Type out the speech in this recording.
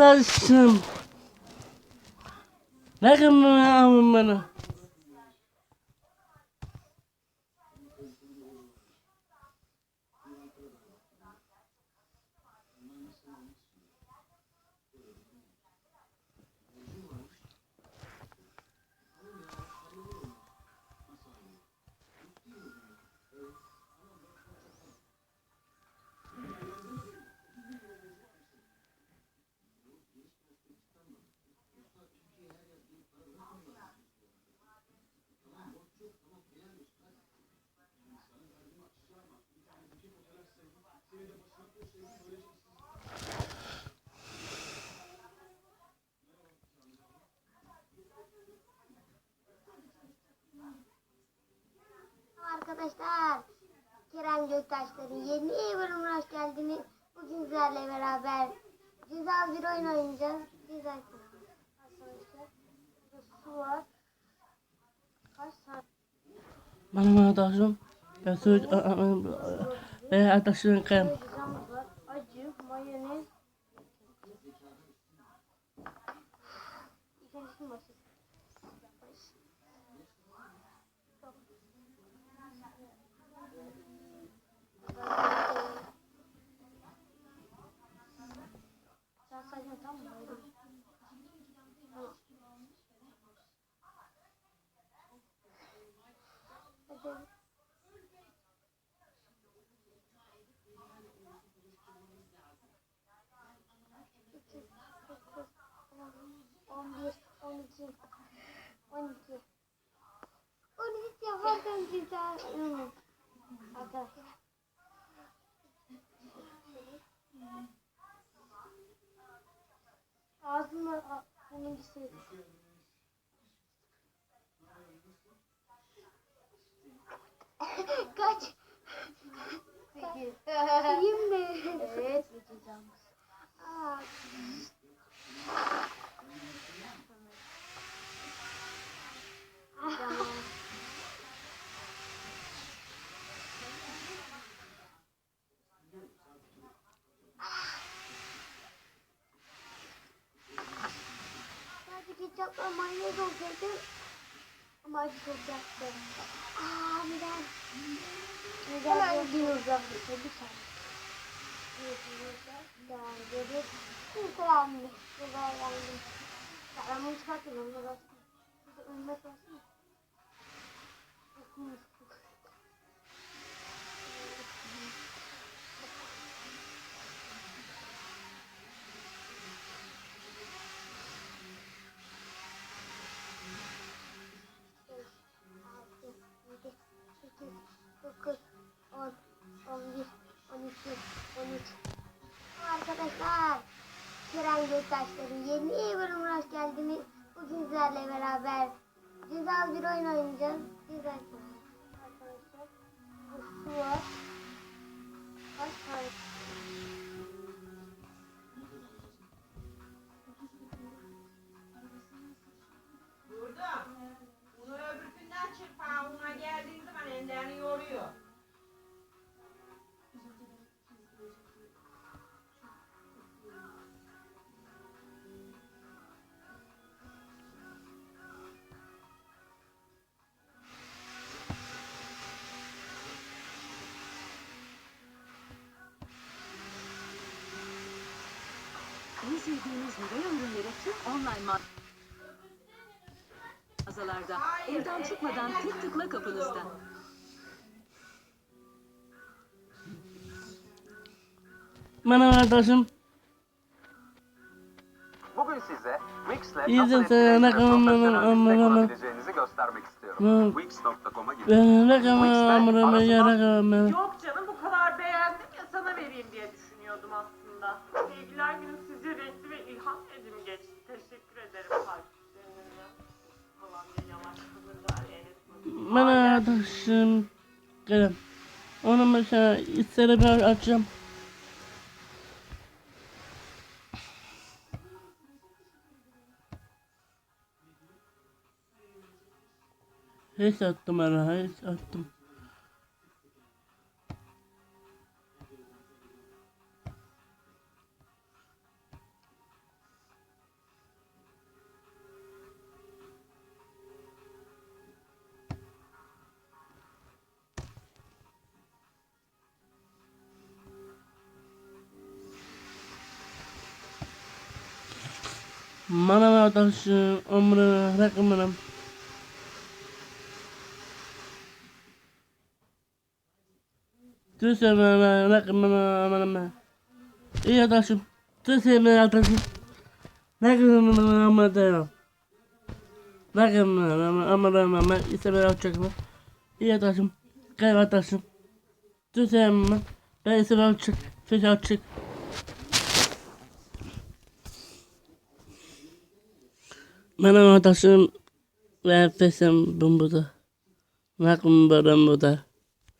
arkadaşım. Ne kadar bana? Kerem Göktaşlar'ın yeni bölümüne hoş geldiniz. Bugün sizlerle beraber güzel bir oyun oynayacağız. Güzel su var. Kaç tane? Benim arkadaşım. Ben söz... Ve arkadaşım var. Acı, mayonez. İlk önce İki, on, bir, on iki, on iki. On üç yaparken güzel. Arkadaşlar. Ağzımla a- birincisi. Kaç? Sekiz. Yiyeyim mi? Evet. Aa, Tamam. Sadece mayonez olsaydı ama acı olacaktı. Aa neden? Neden? Hemen uzaklıkta bir saniye. Devam ediyoruz. Burada. Kerem Göktaşlar'ın yeni bölümüne hoş geldiniz. Bugün sizlerle beraber güzel bir oyun oynayacağız. Güzel. Arkadaşlar, bu su var. Tane? Sevdiğiniz Nivea ürünleri tüm online mağazalarda. Evden çıkmadan tek tıkla kapınızda. Benim arkadaşım. Bugün size Wix'le nasıl de sen ne etkileşim ve kadar- profesyonel destek alabileceğinizi göstermek istiyorum. Wix.com'a gidin. Amına yarakam. Yok canım bu kadar beğendim ya sana vereyim diye düşünüyordum aslında. Arkadaşım. Krem. Onu mesela isterim biraz açacağım. Hiç attım ara, hiç attım. Bana arkadaşım ömrü rakımınım. Tüse bana rakımını amanım. İyi arkadaşım. Tüse bana arkadaşım. Rakımını amanım. Rakımını amanım ama ise ben alçakım. İyi arkadaşım. Gel arkadaşım. Tüse bana. Ben ise ben alçak. Tüse Benim arkadaşım ve sesim burada. Nakım burada.